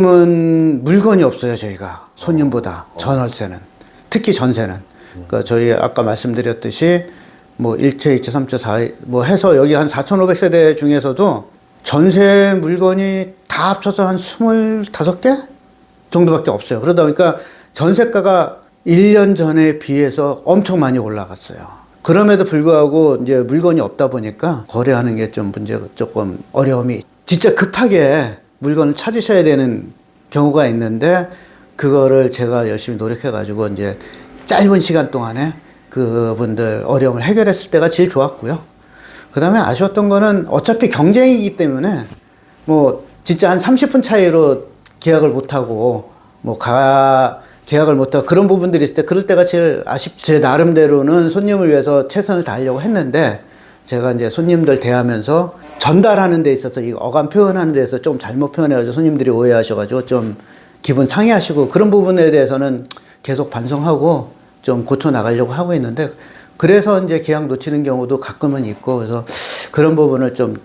지금은 물건이 없어요, 저희가. 손님보다 전월세는. 특히 전세는. 그러니까 저희 아까 말씀드렸듯이 뭐 1채, 2채, 3채, 4, 뭐 해서 여기 한 4,500세대 중에서도 전세 물건이 다 합쳐서 한 25개 정도밖에 없어요. 그러다 보니까 전세가가 1년 전에 비해서 엄청 많이 올라갔어요. 그럼에도 불구하고 이제 물건이 없다 보니까 거래하는 게 좀 문제가 조금 어려움이 진짜 급하게 물건을 찾으셔야 되는 경우가 있는데 그거를 제가 열심히 노력해 가지고 이제 짧은 시간 동안에 그분들 어려움을 해결했을 때가 제일 좋았고요. 그다음에 아쉬웠던 거는 어차피 경쟁이기 때문에 뭐 진짜 한 30분 차이로 계약을 못 하고 뭐 가 계약을 못 하고 그런 부분들이 있을 때 그럴 때가 제일 아쉽 제 나름대로는 손님을 위해서 최선을 다하려고 했는데 제가 이제 손님들 대하면서 전달하는 데 있어서 이 어감 표현하는 데서 좀 잘못 표현해가지고 손님들이 오해하셔가지고 좀 기분 상해하시고 그런 부분에 대해서는 계속 반성하고 좀 고쳐 나가려고 하고 있는데 그래서 이제 계약 놓치는 경우도 가끔은 있고 그래서 그런 부분을 좀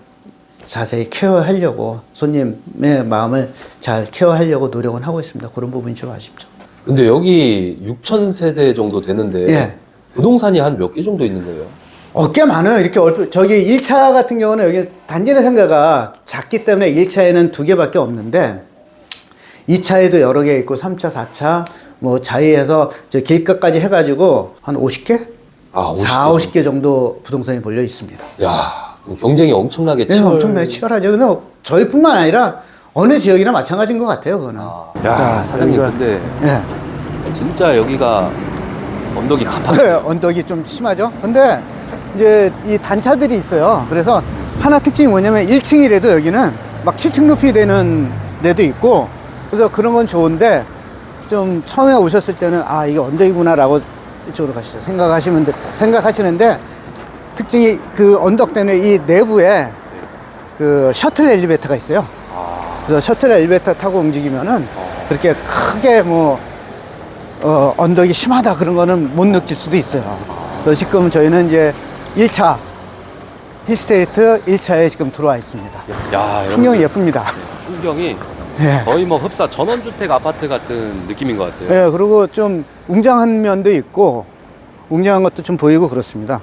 자세히 케어하려고 손님의 마음을 잘 케어하려고 노력은 하고 있습니다. 그런 부분이 좀 아쉽죠. 근데 여기 6천 세대 정도 되는데 예. 부동산이 한 몇 개 정도 있는 거예요? 어, 꽤 많아요. 이렇게 얼핏, 저기 1차 같은 경우는 여기 단지 내 상가가 작기 때문에 1차에는 두 개밖에 없는데 2차에도 여러 개 있고 3차, 4차 뭐 자의해서 저 길가까지 해가지고 한 50개? 아, 50개 4, 50개 정도 부동산이 몰려 있습니다. 야, 경쟁이 엄청나게 네, 치열. 엄청나게 치열하죠. 근데 저희뿐만 아니라 어느 지역이나 마찬가지인 것 같아요, 그거는. 아, 야, 사장님 여기가- 근데 예. 진짜 여기가 언덕이 가파. 네, 언덕이 좀 심하죠. 근데 이제 이 단차들이 있어요. 그래서 하나 특징이 뭐냐면 1층이라도 여기는 막 7층 높이 되는 데도 있고 그래서 그런 건 좋은데 좀 처음에 오셨을 때는 아 이게 언덕이구나라고 이쪽으로 가시죠. 생각하시면 돼- 생각하시는데 특징이 그 언덕 때문에 이 내부에 그 셔틀 엘리베이터가 있어요. 그래서 셔틀 엘리베이터 타고 움직이면은 그렇게 크게 뭐 어, 언덕이 심하다 그런 거는 못 느낄 수도 있어요. 그래서 지금 저희는 이제 1차 힐스테이트 1차에 지금 들어와 있습니다. 야, 풍경이 여러분들, 예쁩니다. 풍경이 예. 거의 뭐 흡사 전원주택 아파트 같은 느낌인 것 같아요. 예, 그리고 좀 웅장한 면도 있고 웅장한 것도 좀 보이고 그렇습니다.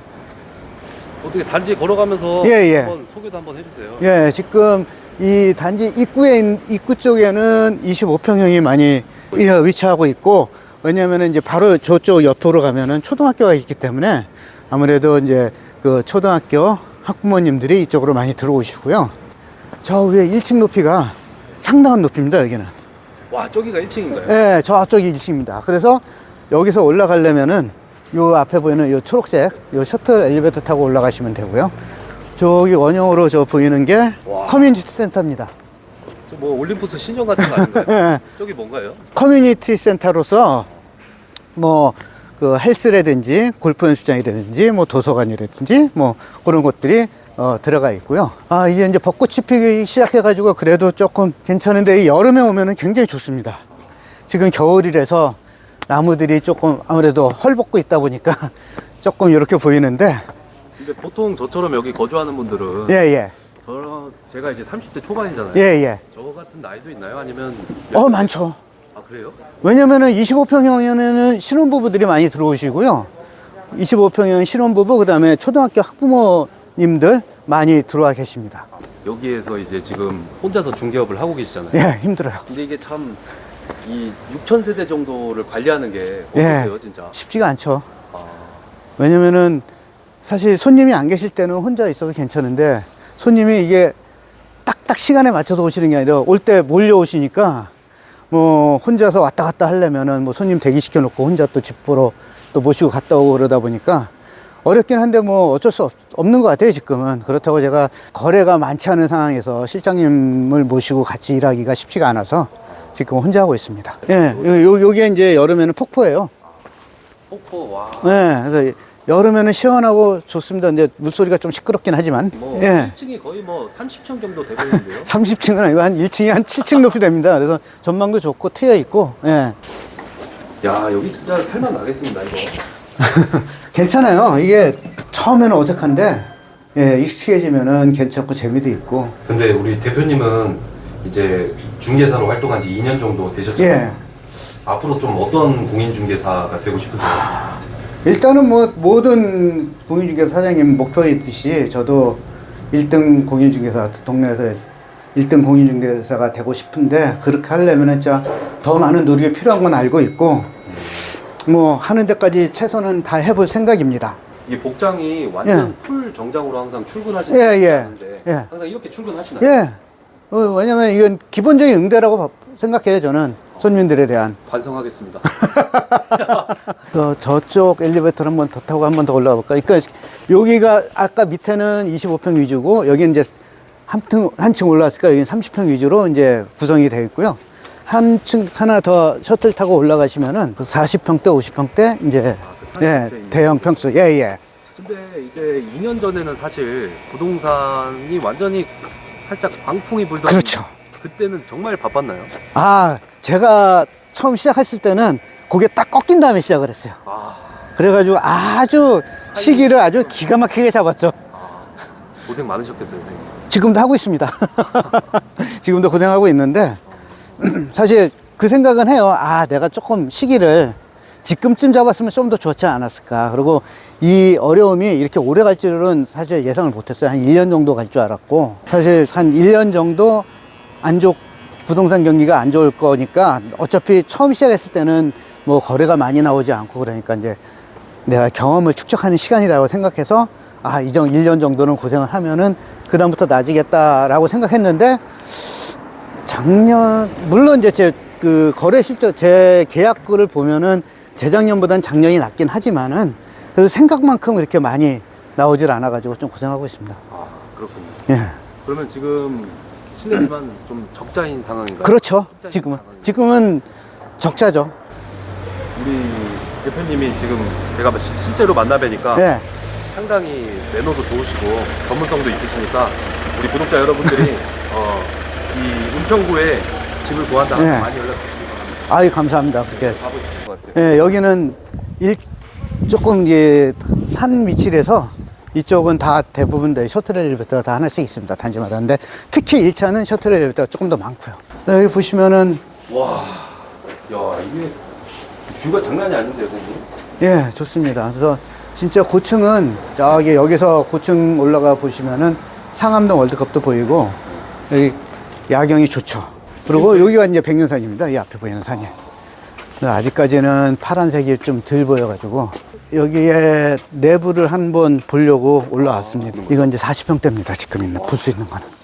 어떻게 단지 걸어가면서 예, 예. 한번 소개도 한번 해주세요. 예, 지금 이 단지 입구에 있- 입구 쪽에는 25평형이 많이 예, 위치하고 있고 왜냐면은 이제 바로 저쪽 옆으로 가면은 초등학교가 있기 때문에 아무래도 이제 그 초등학교 학부모님들이 이쪽으로 많이 들어오시고요. 저 위에 1층 높이가 상당한 높이입니다, 여기는. 와, 저기가 1층인가요? 예, 저 앞쪽이 1층입니다. 그래서 여기서 올라가려면은 요 앞에 보이는 요 초록색 요 셔틀 엘리베이터 타고 올라가시면 되고요. 저기 원형으로 저 보이는 게 와. 커뮤니티 센터입니다. 저 뭐 올림푸스 신전 같은 거 아닌가요? 예, 저기 뭔가요? 커뮤니티 센터로서 뭐 그 헬스라든지 골프 연습장이라든지 뭐 도서관이라든지 뭐 그런 것들이 어, 들어가 있고요. 아 이제 이제 벚꽃이 피기 시작해가지고 그래도 조금 괜찮은데 이 여름에 오면은 굉장히 좋습니다. 지금 겨울이라서 나무들이 조금 아무래도 헐벗고 있다 보니까 조금 이렇게 보이는데 근데 보통 저처럼 여기 거주하는 분들은 예 예 저 제가 이제 30대 초반이잖아요. 예 예 저 같은 나이도 있나요? 아니면 어 많죠. 아 그래요? 왜냐면은 25평형에는 신혼부부들이 많이 들어오시고요. 25평형 신혼부부, 그 다음에 초등학교 학부모님들 많이 들어와 계십니다. 여기에서 이제 지금 혼자서 중개업을 하고 계시잖아요. 예, 힘들어요. 근데 이게 참 이 6천 세대 정도를 관리하는 게 예. 어떠세요, 진짜? 쉽지가 않죠. 아, 왜냐면은 사실 손님이 안 계실 때는 혼자 있어도 괜찮은데 손님이 이게 딱딱 시간에 맞춰서 오시는 게 아니라 올 때 몰려오시니까 뭐 혼자서 왔다 갔다 하려면은 뭐 손님 대기시켜 놓고 혼자 또 집 보러 또 모시고 갔다 오고 그러다 보니까 어렵긴 한데 뭐 어쩔 수 없, 없는 것 같아요 지금은. 그렇다고 제가 거래가 많지 않은 상황에서 실장님을 모시고 같이 일하기가 쉽지가 않아서 지금 혼자 하고 있습니다. 예 요, 요, 게 이제 여름에는 폭포예요. 폭포 와. 네, 그래서 여름에는 시원하고 좋습니다. 근데 물소리가 좀 시끄럽긴 하지만, 뭐 예. 1층이 거의 뭐 30층 정도 되고 있는데요. 30층은 아니고 한 1층이 한 7층 높이 됩니다. 그래서 전망도 좋고 트여 있고, 예. 야 여기 진짜 살만 나겠습니다 이거. 괜찮아요. 이게 처음에는 어색한데, 예, 익숙해지면은 괜찮고 재미도 있고, 근데 우리 대표님은 이제 중개사로 활동한 지 2년 정도 되셨잖아요. 예. 앞으로 좀 어떤 공인중개사가 되고 싶으세요? 일단은 뭐 모든 공인중개사 사장님 목표가 있듯이 저도 1등 공인중개사 동네에서 1등 공인중개사가 되고 싶은데 그렇게 하려면 진짜 더 많은 노력이 필요한 건 알고 있고 뭐 하는 데까지 최선은 다 해볼 생각입니다. 이 복장이 완전 풀 정장으로 항상 출근하시는 예, 예, 데 예. 항상 이렇게 출근하시나요? 예. 어, 왜냐면 이건 기본적인 응대라고 봐- 생각해요 저는 손님들에 대한. 반성하겠습니다. 그 저쪽 엘리베이터를 한번 더 타고 한번 더 올라가 볼까? 그러니까 여기가 아까 밑에는 25평 위주고 여기는 이제 한층 한층 올라왔으니까 여기는 30평 위주로 이제 구성이 되어 있고요. 한층 하나 더 셔틀 타고 올라가시면은 그 40평대, 50평대 이제 아, 그 예, 40평대 있는 대형 평수. 예, 예. 근데 이제 2년 전에는 사실 부동산이 완전히 살짝 광풍이 불던 그렇죠. 그때는 정말 바빴나요? 아, 제가 처음 시작했을 때는 고개 딱 꺾인 다음에 시작을 했어요. 아, 그래가지고 아주 시기를 아주 기가 막히게 잡았죠. 고생 많으셨겠어요. 선생님. 지금도 하고 있습니다. 지금도 고생하고 있는데 사실 그 생각은 해요. 아, 내가 조금 시기를 지금쯤 잡았으면 좀 더 좋지 않았을까. 그리고 이 어려움이 이렇게 오래 갈 줄은 사실 예상을 못했어요. 한 1년 정도 갈 줄 알았고 사실 한 1년 정도 안 좋, 부동산 경기가 안 좋을 거니까 어차피 처음 시작했을 때는 뭐 거래가 많이 나오지 않고 그러니까 이제 내가 경험을 축적하는 시간이라고 생각해서 아, 이정 1년 정도는 고생을 하면은 그다음부터 나아지겠다라고 생각했는데 작년 물론 이제 제 그 거래 실적 제 계약글을 보면은 재작년보다는 작년이 낫긴 하지만은 그래도 생각만큼 이렇게 많이 나오질 않아 가지고 좀 고생하고 있습니다. 아, 그렇군요. 예. 그러면 지금 실례지만 좀 적자인 상황인가요? 그렇죠. 적자인 지금은 상황이죠. 지금은 적자죠. 우리 대표님이 지금 제가 시- 실제로 만나 뵈니까 예. 상당히 매너도 좋으시고 전문성도 있으시니까 우리 구독자 여러분들이 어, 이 은평구에 집을 구한다 하면 네. 많이 연락 주시기 바랍니다. 아이 감사합니다. 그렇게 가보실 것 같아요. 예, 여기는 일, 조금 이제 산 위치라서 이쪽은 다 대부분 다 셔틀 엘리베이터가 다 하나씩 있습니다. 단지마다. 근데 특히 1차는 셔틀 엘리베이터가 조금 더 많고요. 여기 보시면은 와, 야 이게 뷰가 장난이 아닌데요, 선생님? 예, 좋습니다. 그래서 진짜 고층은 저기 여기서 고층 올라가 보시면은 상암동 월드컵도 보이고 여기 야경이 좋죠. 그리고 여기가 이제 백년산입니다. 이 앞에 보이는 산이. 근데 아직까지는 파란색이 좀 덜 보여가지고 여기에 내부를 한번 보려고 올라왔습니다. 이건 이제 40평대입니다. 지금 있는 볼 수 있는 거는.